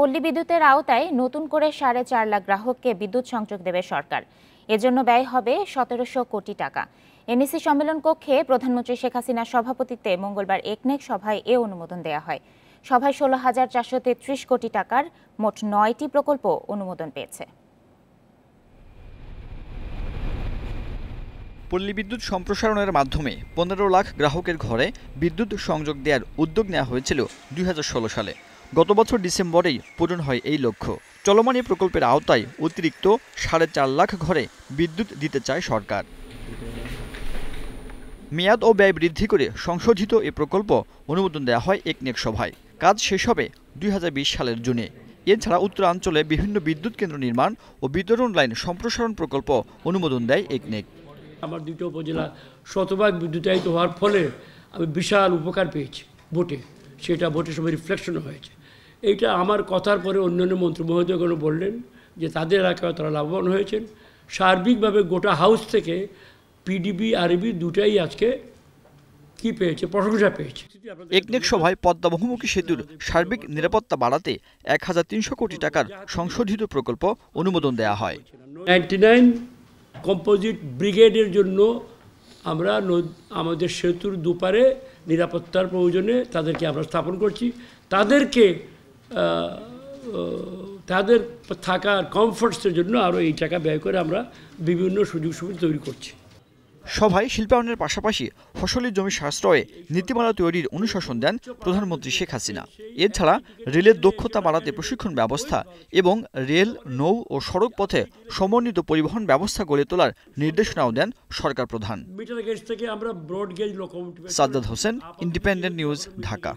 পল্লী বিদ্যুতের আওতায় নতুন করে সাড়ে চার লাখ গ্রাহককে বিদ্যুৎ সংযোগ দেবে সরকার। এজন্য ব্যয় হবে সতেরোশো কোটি টাকা। এনএসি সম্মেলন কক্ষে প্রধানমন্ত্রী শেখ হাসিনার সভাপতিত্বে মঙ্গলবার একনেক সভায় এ অনুমোদন দেওয়া হয়। সভায় ষোলো হাজার চারশো তেত্রিশ কোটি টাকার মোট নয়টি প্রকল্প অনুমোদন পেয়েছে। পল্লী বিদ্যুৎ সম্প্রসারণের মাধ্যমে পনেরো লাখ গ্রাহকের ঘরে বিদ্যুৎ সংযোগ দেওয়ার উদ্যোগ নেওয়া হয়েছিল দুই হাজার ষোলো সালে। গত বছর ডিসেম্বরেই পূরণ হয় এই লক্ষ্য। চলমান এই প্রকল্পের আওতায় অতিরিক্ত সাড়ে চার লাখ ঘরে বিদ্যুৎ দিতে চায় সরকার। মেয়াদ ও ব্যয় বৃদ্ধি করে সংশোধিত এ প্রকল্প অনুমোদন দেওয়া হয় একনেক সভায়। কাজ শেষ হবে দুই হাজার বিশ সালের জুনে। এছাড়া উত্তরাঞ্চলে বিভিন্ন বিদ্যুৎ কেন্দ্র নির্মাণ ও বিতরণ লাইন সম্প্রসারণ প্রকল্প অনুমোদন দেয় একনেক। আমার দুটো উপজেলা শতভাগ বিদ্যুতায়িত হওয়ার ফলে আমি বিশাল উপকার পেয়েছি ভোটে। সেটা ভোটের সময় রিফ্লেকশনও হয়েছে। এইটা আমার কথার পরে অন্যান্য মন্ত্রী মহোদয়গণ বললেন যে তাদের এলাকায় তারা লাভবান হয়েছেন। সার্বিকভাবে গোটা হাউস থেকে পিডিবি আরবি দুটাই আজকে কি পেয়েছে প্রশংসা পেয়েছে। একনেক সভায় পদ্মা বহুমুখী সেতুর সার্বিক নিরাপত্তা বাড়াতে এক হাজার তিনশো কোটি টাকার সংশোধিত প্রকল্প অনুমোদন দেওয়া হয়। নাইনটি নাইন কম্পোজিট ব্রিগেডের জন্য আমরা আমাদের সেতুর দুপারে নিরাপত্তার প্রয়োজনে তাদেরকে আমরা স্থাপন করছি। তাদেরকে তাদের থাকার কমফোর্টসের জন্য আরও এই টাকা ব্যয় করে আমরা বিভিন্ন সুযোগ সুবিধা তৈরি করছি। সভায় শিল্পায়নের পাশাপাশি ফসলি জমি সাশ্রয়ে নীতিমালা তৈরির অনুশাসন দেন প্রধানমন্ত্রী শেখ হাসিনা। এছাড়া রেলের দক্ষতা বাড়াতে প্রশিক্ষণ ব্যবস্থা এবং রেল নৌ ও সড়ক পথে সমন্বিত পরিবহন ব্যবস্থা গড়ে তোলার নির্দেশনাও দেন সরকার প্রধান। Sajjad Hossain independent news Dhaka.